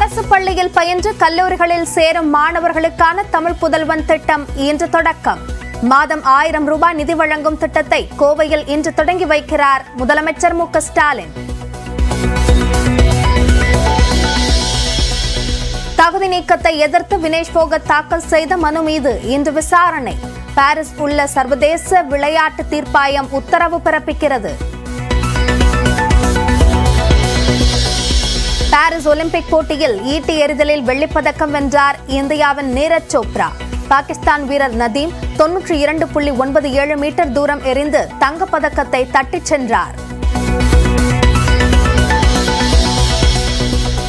அரசு பள்ளியில் பயின்று கல்லூரிகளில் சேரும் மாணவர்களுக்கான தமிழ் புதல்வன் திட்டம் இன்று தொடக்கம். மாதம் ஆயிரம் ரூபாய் நிதி வழங்கும் திட்டத்தை கோவையில் இன்று தொடங்கி வைக்கிறார் முதலமைச்சர் மு ஸ்டாலின். தகுதி நீக்கத்தை எதிர்த்து வினேஷ் போகத் தாக்கல் செய்த மனு மீது இன்று விசாரணை. பாரிஸ் உள்ள சர்வதேச விளையாட்டு தீர்ப்பாயம் உத்தரவு பிறப்பிக்கிறது. பாரிஸ் ஒலிம்பிக் போட்டியில் ஈட்டி எறிதலில் வெள்ளிப்பதக்கம் வென்றார் இந்தியாவின் நீரஜ் சோப்ரா. பாகிஸ்தான் வீரர் நதீம் தொன்னூற்றி இரண்டு புள்ளி ஒன்பது ஏழு மீட்டர் தூரம் எறிந்து தங்கப்பதக்கத்தை தட்டிச் சென்றார்.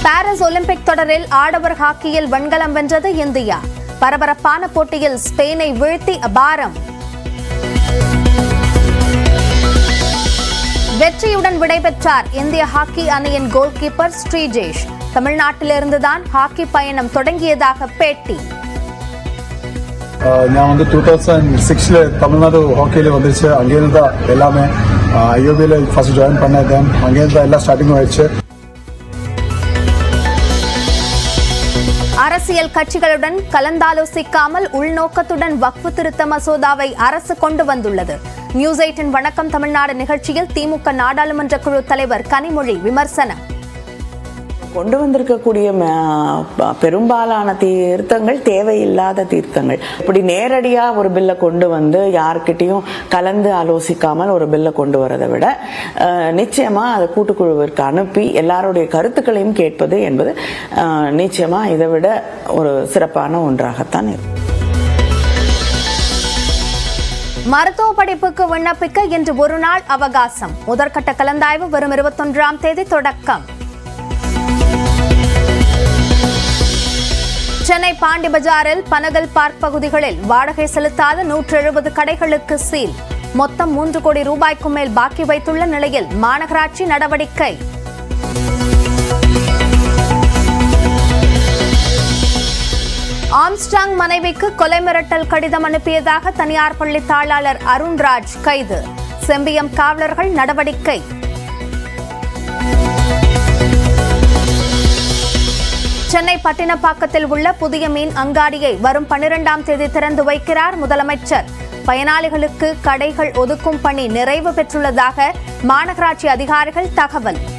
பாரிஸ் ஒலிம்பிக் தொடரில் ஆடவர் ஹாக்கியில் வெண்கலம் வென்றது இந்தியா. பரபரப்பான போட்டியில் ஸ்பெயினை வீழ்த்தி அபாரம். வெற்றியுடன் விடைபெற்றார் இந்திய ஹாக்கி அணியின் கோல் கீப்பர் ஸ்ரீஜேஷ். தமிழ்நாட்டிலிருந்துதான் ஹாக்கி பயணம் தொடங்கியதாக பேட்டி. நான் வந்து டூ தௌசண்ட் சிக்ஸில் தமிழ்நாடு ஹாக்கியில் வந்துச்சு அங்கேருந்து தான் எல்லாமே ஐஓபியில் ஃபர்ஸ்ட் ஜாயின் பண்ணேன். அங்கேருந்து தான் எல்லாம் ஸ்டார்டிங்கும் ஆயிடுச்சு. அரசியல் கட்சிகளுடன் கலந்தாலோசிக்காமல் உள்நோக்கத்துடன் வக்ஃபு திருத்த மசோதாவை அரசு கொண்டு வந்துள்ளது. நியூஸ் எயிட்டின் வணக்கம் தமிழ்நாடு நிகழ்ச்சியில் திமுக நாடாளுமன்ற குழு தலைவர் கனிமொழி விமர்சனம். கொண்டு வந்திருக்கக்கூடிய பெரும்பாலான தீர்த்தங்கள் தேவையில்லாத தீர்த்தங்கள். இப்படி நேரடியாக ஒரு பில்லை கொண்டு வந்து யாருக்கிட்டையும் கலந்து ஆலோசிக்காமல் ஒரு பில்லை கொண்டு வரதை விட நிச்சயமாக அதை கூட்டுக்குழுவிற்கு அனுப்பி எல்லாருடைய கருத்துக்களையும் கேட்பது என்பது நிச்சயமாக இதை விட ஒரு சிறப்பான ஒன்றாகத்தான் இருக்கும். மருத்துவ படிப்புக்கு விண்ணப்பிக்க இன்று ஒரு நாள் அவகாசம். முதற்கட்ட கலந்தாய்வு வரும் இருபத்தொன்றாம் தேதி தொடக்கம். சென்னை பாண்டி பஜாரில் பனகல் பார்க் பகுதிகளில் வாடகை செலுத்தாத நூற்று எழுபது கடைகளுக்கு சீல். மொத்தம் மூன்று கோடி ரூபாய்க்கும் மேல் பாக்கி வைத்துள்ள நிலையில் மாநகராட்சி நடவடிக்கை. ஆம்ஸ்டாங் மனைவிக்கு கொலை மிரட்டல் கடிதம் அனுப்பியதாக தனியார் பள்ளி தாளாளர் அருண்ராஜ் கைது. செம்பியம் காவலர்கள் நடவடிக்கை. சென்னை பட்டினப்பாக்கத்தில் உள்ள புதிய மீன் அங்காடியை வரும் பனிரெண்டாம் தேதி திறந்து வைக்கிறார் முதலமைச்சர். பயனாளிகளுக்கு கடைகள் ஒதுக்கும் பணி நிறைவு பெற்றுள்ளதாக மாநகராட்சி அதிகாரிகள் தகவல்.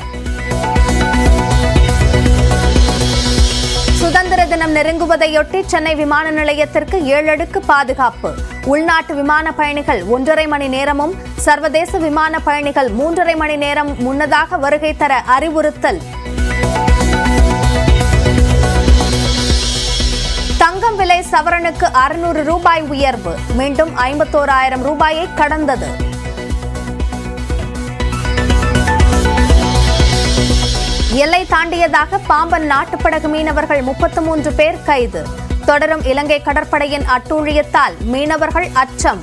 தினம் நெருங்குவதையொட்டி சென்னை விமான நிலையத்திற்கு ஏழு அடுக்கு பாதுகாப்பு. உள்நாட்டு விமான பயணிகள் ஒன்றரை மணி நேரமும் சர்வதேச விமான பயணிகள் மூன்றரை மணி நேரம் முன்னதாக வருகை தர அறிவுறுத்தல். தங்கம் விலை சவரனுக்கு அறுநூறு ரூபாய் உயர்வு. மீண்டும் ஐம்பத்தோராயிரம் ரூபாயை கடந்தது. எல்லை தாண்டியதாக பாம்பன் நாட்டுப்படகு மீனவர்கள் முப்பத்து மூன்று பேர் கைது. தொடரும் இலங்கை கடற்படையின் அட்டூழியத்தால் மீனவர்கள் அச்சம்.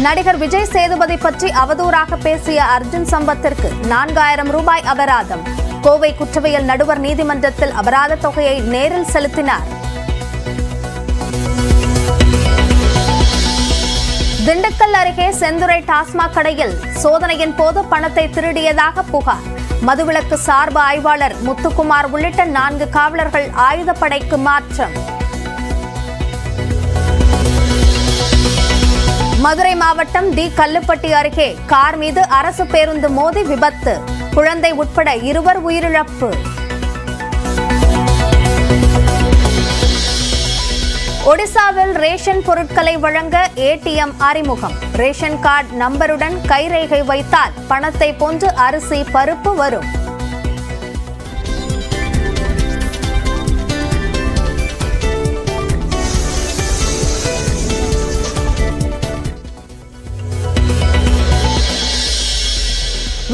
நடிகர் விஜய் சேதுபதி பற்றி அவதூறாக பேசிய அர்ஜுன் சம்பத்திற்கு நான்காயிரம் ரூபாய் அபராதம். கோவை குற்றவியல் நடுவர் நீதிமன்றத்தில் அபராத தொகையை நேரில் செலுத்தினார். திண்டுக்கல் அருகே செந்துறை டாஸ்மாக் கடையில் சோதனையின் போது பணத்தை திருடியதாக புகார். மதுவிலக்கு சார்பு ஆய்வாளர் முத்துக்குமார் உள்ளிட்ட நான்கு காவலர்கள் ஆயுதப்படைக்கு மாற்றம். மதுரை மாவட்டம் டி. கல்லுப்பட்டி அருகே கார் மீது அரசு பேருந்து மோதி விபத்து. குழந்தை உட்பட இருவர் உயிரிழப்பு. ஒடிசாவில் ரேஷன் பொருட்களை வழங்க ஏடிஎம் அறிமுகம். ரேஷன் கார்டு நம்பருடன் கைரேகை வைத்தால் பணத்தை போன்று அரிசி பருப்பு வரும்.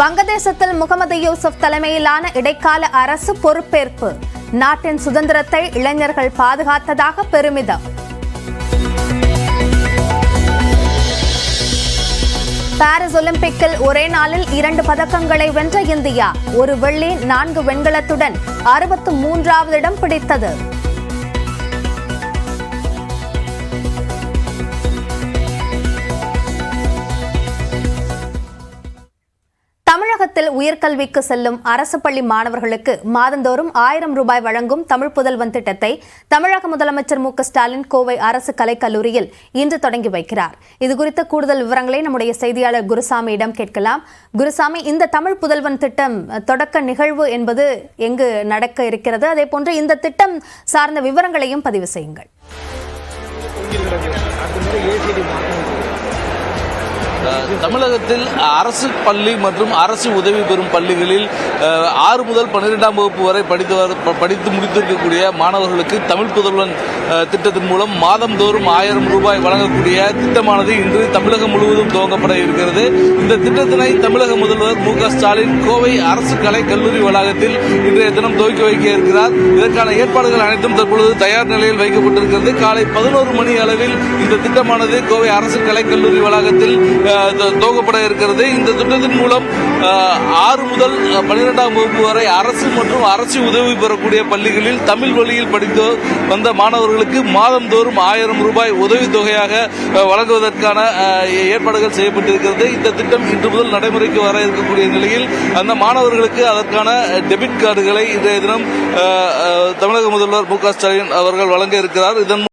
வங்கதேசத்தில் முகமது யூசுப் தலைமையிலான இடைக்கால அரசு பொறுப்பேற்பு. நாட்டின் சுதந்திரத்தை இளைஞர்கள் பாதுகாத்ததாக பெருமிதம். பாரிஸ் ஒலிம்பிக்கில் ஒரே நாளில் இரண்டு பதக்கங்களை வென்ற இந்தியா ஒரு வெள்ளி நான்கு வெண்கலத்துடன் அறுபத்து மூன்றாவது இடம் பிடித்தது. தமிழகத்தில் உயர்கல்விக்கு செல்லும் அரசு பள்ளி மாணவர்களுக்கு மாதந்தோறும் ஆயிரம் ரூபாய் வழங்கும் தமிழ் புதல்வன் திட்டத்தை தமிழக முதலமைச்சர் மு ஸ்டாலின் கோவை அரசு கலைக்கல்லூரியில் இன்று தொடங்கி வைக்கிறார். இதுகுறித்த கூடுதல் விவரங்களை நம்முடைய செய்தியாளர் குருசாமியிடம் கேட்கலாம். குருசாமி இந்த தமிழ் புதல்வன் திட்டம் தொடக்க நிகழ்வு என்பது எங்கு நடக்க இருக்கிறது? அதே போன்று இந்த திட்டம் சார்ந்த விவரங்களையும் பதிவு செய்யுங்கள். தமிழகத்தில் அரசு பள்ளி மற்றும் அரசு உதவி பெறும் பள்ளிகளில் ஆறு முதல் பன்னிரெண்டாம் வகுப்பு வரை படித்து வர- படித்து முடித்திருக்கக்கூடிய மாணவர்களுக்கு தமிழ் புதல்வன் திட்டத்தின் மூலம் மாதந்தோறும் ஆயிரம் ரூபாய் வழங்கக்கூடிய திட்டமானது இன்று தமிழகம் முழுவதும் துவங்கப்பட இருக்கிறது. இந்த திட்டத்தினை தமிழக முதல்வர் மு ஸ்டாலின் கோவை அரசு கலை கல்லூரி வளாகத்தில் இன்றைய தினம் துவக்கி வைக்க இருக்கிறார். இதற்கான ஏற்பாடுகள் அனைத்தும் தற்பொழுது தயார் நிலையில் வைக்கப்பட்டிருக்கிறது. காலை பதினோரு மணி அளவில் இந்த திட்டமானது கோவை அரசு கலைக்கல்லூரி வளாகத்தில் அஹ், இருக்கிறது. இந்த திட்டத்தின் மூலம் ஆறு முதல் பன்னிரெண்டாம் வகுப்பு வரை அரசு மற்றும் அரசு உதவி பெறக்கூடிய பள்ளிகளில் தமிழ் வழியில் படித்து வந்த மாணவர்களுக்கு மாதந்தோறும் ஆயிரம் ரூபாய் உதவித்தொகையாக வழங்குவதற்கான ஏற்பாடுகள் செய்யப்பட்டிருக்கிறது. இந்த திட்டம் இன்று முதல் நடைமுறைக்கு வர இருக்கக்கூடிய நிலையில் அந்த மாணவர்களுக்கு அதற்கான டெபிட் கார்டுகளை இன்றைய தினம் தமிழக முதல்வர் மு க ஸ்டாலின் அவர்கள் வழங்க இருக்கிறார். இதன்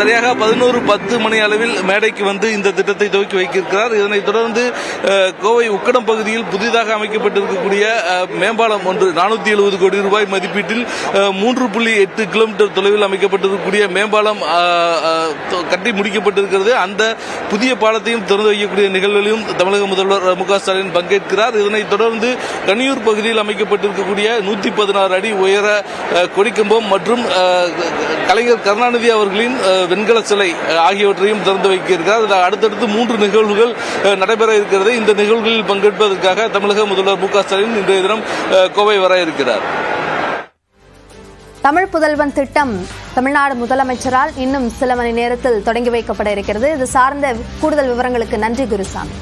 சரியாக பதினோரு பத்து மணி அளவில் மேடைக்கு வந்து இந்த திட்டத்தை துவக்கி வைக்கிறார் இதனைத் தொடர்ந்து கோவை உக்கடம் பகுதியில் புதிதாக அமைக்கப்பட்டிருக்கக்கூடிய மேம்பாலம் ஒன்று நானூத்தி எழுபது கோடி ரூபாய் மதிப்பீட்டில் மூன்று புள்ளி எட்டு கிலோமீட்டர் தொலைவில் அமைக்கப்பட்டிருக்கக்கூடிய மேம்பாலம் கட்டி முடிக்கப்பட்டிருக்கிறது. அந்த புதிய பாலத்தையும் திறந்து வைக்கக்கூடிய நிகழ்வுகளையும் தமிழக முதல்வர் மு க ஸ்டாலின் பங்கேற்கிறார். இதனைத் தொடர்ந்து கனியூர் பகுதியில் அமைக்கப்பட்டிருக்கக்கூடிய நூத்தி பதினாறு அடி உயர கொடிக்கம்பம் மற்றும் கலைஞர் கருணாநிதி அவர்களின் வெண்கல சிலை ஆகியவற்றையும் திறந்து வைக்கிறார். இருக்கிறார் அடுத்தடுத்து மூன்று நிகழ்வுகள் நடைபெற இருக்கிறது. இந்த நிகழ்வுகளில் பங்கேற்பதற்காக தமிழக முதல்வர் மு க ஸ்டாலின் இன்றைய தினம் கோவை வர இருக்கிறார். தமிழ் புதல்வன் திட்டம் தமிழ்நாடு முதலமைச்சரால் இன்னும் சில மணி நேரத்தில் தொடங்கி வைக்கப்பட இருக்கிறது. இது சார்ந்த கூடுதல் விவரங்களுக்கு நன்றி குருசாமி.